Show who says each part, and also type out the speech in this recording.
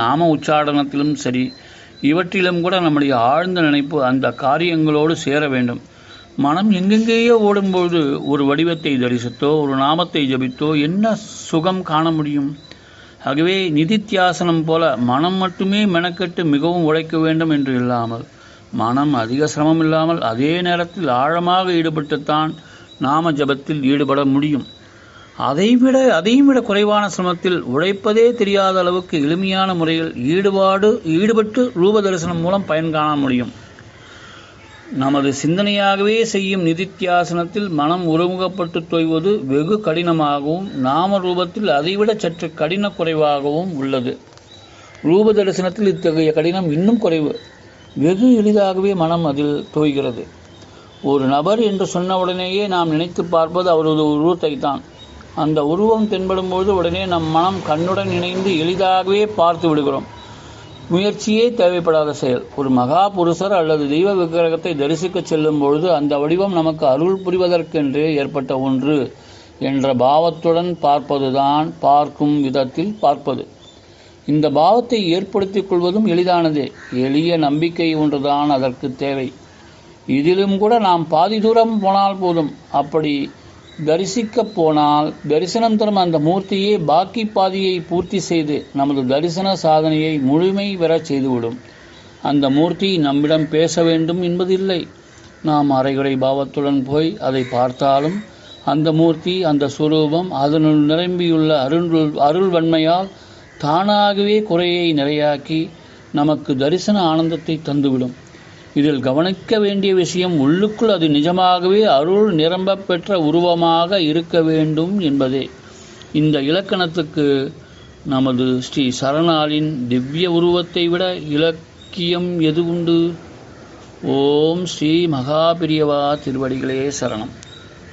Speaker 1: நாம உச்சாடனத்திலும் சரி இவற்றிலும் கூட நம்முடைய ஆழ்ந்த நினைப்பு அந்த காரியங்களோடு சேர வேண்டும். மனம் எங்கெங்கேயோ ஓடும்பொழுது ஒரு வடிவத்தை தரிசித்தோ ஒரு நாமத்தை ஜபித்தோ என்ன சுகம் காண முடியும்? ஆகவே நிதித்தியாசனம் போல மனம் மட்டுமே மெனக்கெட்டு மிகவும் உழைக்க வேண்டும் என்று இல்லாமல் மனம் அதிக சிரமம் இல்லாமல் அதே நேரத்தில் ஆழமாக ஈடுபட்டுத்தான் நாம ஜபத்தில் ஈடுபட முடியும். அதைவிட அதையும் விட குறைவான சிரமத்தில் உழைப்பதே தெரியாத அளவுக்கு எளிமையான முறையில் ஈடுபாடு ஈடுபட்டு ரூப தரிசனம் மூலம் பயன் காண முடியும். நமது சிந்தனையாகவே செய்யும் நிதித்தியாசனத்தில் மனம் ஒருமுகப்பட்டு தொய்வது வெகு கடினமாகவும் நாம ரூபத்தில் அதைவிட சற்று கடின குறைவாகவும் உள்ளது. ரூப தரிசனத்தில் இத்தகைய கடினம் இன்னும் குறைவு. வெகு எளிதாகவே மனம் அதில் தோய்கிறது. ஒரு நபர் என்று சொன்னவுடனேயே நாம் நினைத்து பார்ப்பது அவரது உருவத்தை தான் அந்த உருவம் தென்படும்போது உடனே நம் மனம் கண்ணுடன் இணைந்து எளிதாகவே பார்த்து விடுகிறோம். முயற்சியே தேவைப்படாத செயல். ஒரு மகா புருஷர் அல்லது தெய்வ விக்கிரகத்தை தரிசிக்கச் செல்லும் பொழுது அந்த வடிவம் நமக்கு அருள் புரிவதற்கென்றே ஏற்பட்ட ஒன்று என்ற பாவத்துடன் பார்ப்பதுதான் பார்க்கும் விதத்தில் பார்ப்பது. இந்த பாவத்தை ஏற்படுத்திக் கொள்வதும் எளிதானதே. எளிய நம்பிக்கை ஒன்றுதான் அதற்கு தேவை. இதிலும் கூட நாம் பாதி தூரம் போனால் போதும். அப்படி தரிசிக்கப் போனால் தரிசனம் தரும் அந்த மூர்த்தியே பாக்கி பாதியை பூர்த்தி செய்து நமது தரிசன சாதனையை முழுமை பெறச் செய்துவிடும். அந்த மூர்த்தி நம்மிடம் பேச வேண்டும் என்பதில்லை. நாம் அரைகுறை பாவத்துடன் போய் அதை பார்த்தாலும் அந்த மூர்த்தி அந்த சுரூபம் அதனுள் நிரம்பியுள்ள அருள் அருள்வன்மையால் தானாகவே குறையை நிறையாக்கி நமக்கு தரிசன ஆனந்தத்தை தந்துவிடும். இதில் கவனிக்க வேண்டிய விஷயம் உள்ளுக்குள் அது நிஜமாகவே அருள் நிரம்ப பெற்ற உருவமாக இருக்க வேண்டும் என்பதே. இந்த இலக்கணத்துக்கு நமது ஸ்ரீ சரணாளின் திவ்ய உருவத்தை விட இலக்கியம் எது உண்டு? ஓம் ஸ்ரீ மகாபிரியவா திருவடிகளே சரணம்.